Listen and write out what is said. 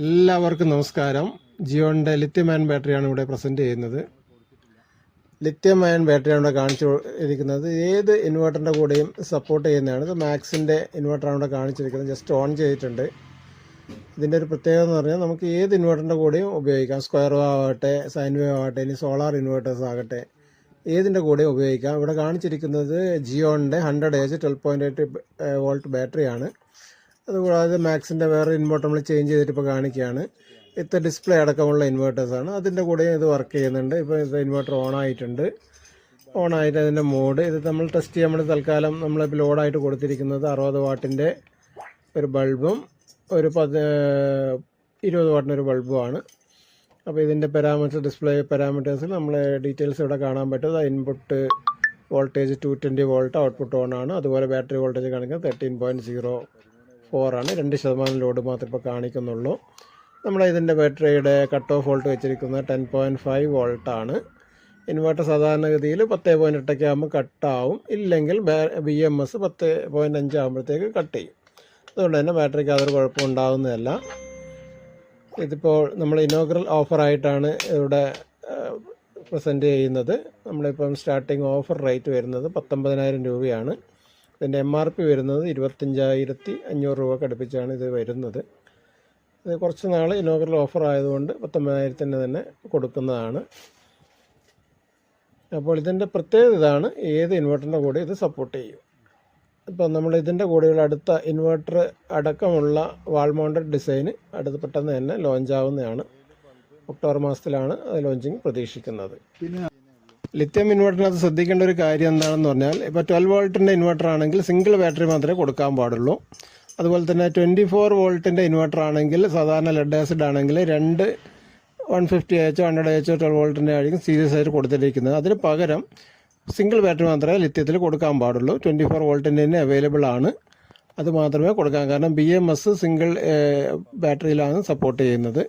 എല്ലാവർക്കും നമസ്കാരം. ജിയോണിന്റെ lithium ion ബാറ്ററിയാണ് ഇവിടെ പ്രസന്റ് ചെയ്യുന്നത്. ലിത്യം അയൺ ബാറ്ററിയാണ് ഇവിടെ കാണിച്ചു ഇരിക്കുന്നത്. ഏത് ഇൻവെർട്ടറിന്റെ കൂടെയും സപ്പോർട്ട് ചെയ്യുന്നതാണ്. ഇത് മാക്സിന്റെ ഇൻവെർട്ടറാണ് ഇവിടെ കാണിച്ചിരിക്കുന്നത്. ജസ്റ്റ് ഓൺ ചെയ്തിട്ടുണ്ട്. ഇതിന്റെ ഒരു പ്രത്യേകത എന്ന് പറഞ്ഞാൽ നമുക്ക് ഏത് ഇൻവെർട്ടറിന്റെ കൂടെയും ഉപയോഗിക്കാം. സ്ക്വയർ വേവ് ആവട്ടെ സൈൻ വേവ് ആവട്ടെ ഇനി സോളാർ ഇൻവെർട്ടേഴ്സ് ആകട്ടെ ഏതിന്റെ കൂടെയും ഉപയോഗിക്കാം. ഇവിടെ കാണിച്ചിരിക്കുന്നത് ജിയോണിന്റെ hundred H twelve point eight volt ബാറ്ററിയാണ് അതുകൂടാതെ മാക്സിന്റെ വേറെ ഇൻവെർട്ടർ നമ്മൾ ചേഞ്ച് ചെയ്തിട്ട് ഇപ്പോൾ കാണിക്കുകയാണ്. ഇത്ര ഡിസ്പ്ലേ അടക്കമുള്ള ഇൻവേർട്ടേഴ്സാണ് അതിന്റെ കൂടെ ഇത് വർക്ക് ചെയ്യുന്നുണ്ട്. ഇപ്പോൾ ഇത് ഇൻവേർട്ടർ ഓൺ ആയിട്ടുണ്ട്. ഓൺ ആയിട്ട് അതിന്റെ മോഡ് ഇത് നമ്മൾ ടെസ്റ്റ് ചെയ്യാൻ വേണ്ടി തൽക്കാലം നമ്മളിപ്പോൾ ലോഡായിട്ട് കൊടുത്തിരിക്കുന്നത് അറുപത് വാട്ടിന്റെ ഒരു ബൾബും ഒരു പത് ഇരുപത് വാട്ടിന്റെ ഒരു ബൾബുമാണ് അപ്പോൾ ഇതിന്റെ പാരാമീറ്റർ ഡിസ്പ്ലേ പാരാമീറ്റേഴ്സിൽ നമ്മൾ ഡീറ്റെയിൽസ് ഇവിടെ കാണാൻ പറ്റും. അത് input voltage two twenty volt output on ആണ്. അതുപോലെ ബാറ്ററി വോൾട്ടേജ് കാണിക്കുന്നത് തേർട്ടീൻ പോയിന്റ് സീറോ ഫോറാണ് രണ്ട് ശതമാനം ലോഡ് മാത്രമേ ഇപ്പോൾ കാണിക്കുന്നുള്ളൂ. നമ്മൾ ഇതിന്റെ ബാറ്ററിയുടെ കട്ട് ഓഫ് വോൾട്ട് വെച്ചിരിക്കുന്നത് ടെൻ പോയിന്റ് ഫൈവ് വോൾട്ടാണ് ഇൻവേർട്ടർ സാധാരണഗതിയിൽ പത്ത് പോയിന്റ് എട്ടൊക്കെ ആകുമ്പോൾ കട്ടാവും ഇല്ലെങ്കിൽ ബി എം എസ് പത്ത് പോയിന്റ് അഞ്ച് ആകുമ്പോഴത്തേക്ക് കട്ട് ചെയ്യും. അതുകൊണ്ട് തന്നെ ബാറ്ററിക്ക് അതൊരു കുഴപ്പം ഉണ്ടാകുന്നതല്ല ഇതിപ്പോൾ നമ്മൾ ഇനോഗ്രൽ ഓഫറായിട്ടാണ് ഇവിടെ പ്രസന്റ് ചെയ്യുന്നത്. നമ്മളിപ്പം സ്റ്റാർട്ടിങ് ഓഫർ റേറ്റ് വരുന്നത് പത്തൊമ്പതിനായിരം രൂപയാണ്. ഇതിന്റെ എം ആർ പി വരുന്നത് ഇരുപത്തഞ്ചായിരത്തി അഞ്ഞൂറ് രൂപ കടുപ്പിച്ചാണ് ഇത് വരുന്നത്. ഇത് കുറച്ച് നാൾ ഇനോഗ്രൽ ഓഫർ ആയതുകൊണ്ട് പത്തൊമ്പതിനായിരത്തിന് തന്നെ കൊടുക്കുന്നതാണ്. അപ്പോൾ ഇതിന്റെ പ്രത്യേകത ഇതാണ് ഏത് ഇൻവെർട്ടറിന്റെ കൂടെ ഇത് സപ്പോർട്ട് ചെയ്യും. ഇപ്പം നമ്മൾ ഇതിന്റെ കൂടെയുള്ള അടുത്ത ഇൻവെർട്ടർ അടക്കമുള്ള വാൾ മൗണ്ടഡ് ഡിസൈന് അടുത്ത് പെട്ടെന്ന് തന്നെ ലോഞ്ച് ആവുന്നതാണ്. ഒക്ടോബർ മാസത്തിലാണ് അത് ലോഞ്ചിങ് പ്രതീക്ഷിക്കുന്നത്. ലിത്യം ഇൻവെർട്ടറിനകത്ത് ശ്രദ്ധിക്കേണ്ട ഒരു കാര്യം എന്താണെന്ന് പറഞ്ഞാൽ ഇപ്പോൾ ട്വൽവ് വോൾട്ടിന്റെ ഇൻവെർട്ടർ ആണെങ്കിൽ സിംഗിൾ ബാറ്ററി മാത്രമേ കൊടുക്കാൻ പാടുള്ളൂ. അതുപോലെ തന്നെ ട്വന്റി ഫോർ വോൾട്ടിന്റെ ഇൻവെർട്ടർ ആണെങ്കിൽ സാധാരണ ലെഡ് ആസിഡ് ആണെങ്കിൽ രണ്ട് one fifty H hundred H twelve വോൾട്ടിന്റെ ആയിരിക്കും സീരിയസ് ആയിട്ട് കൊടുത്തിരിക്കുന്നത്. അതിന് പകരം സിംഗിൾ ബാറ്ററി മാത്രമേ ലിത്യത്തിൽ കൊടുക്കാൻ പാടുള്ളൂ. ട്വന്റി ഫോർ വോൾട്ടിന്റെ തന്നെ അവൈലബിൾ ആണ്. അത് മാത്രമേ കൊടുക്കാൻ കാരണം ബി എം എസ് സിംഗിൾ ബാറ്ററിയിലാണ് സപ്പോർട്ട് ചെയ്യുന്നത്.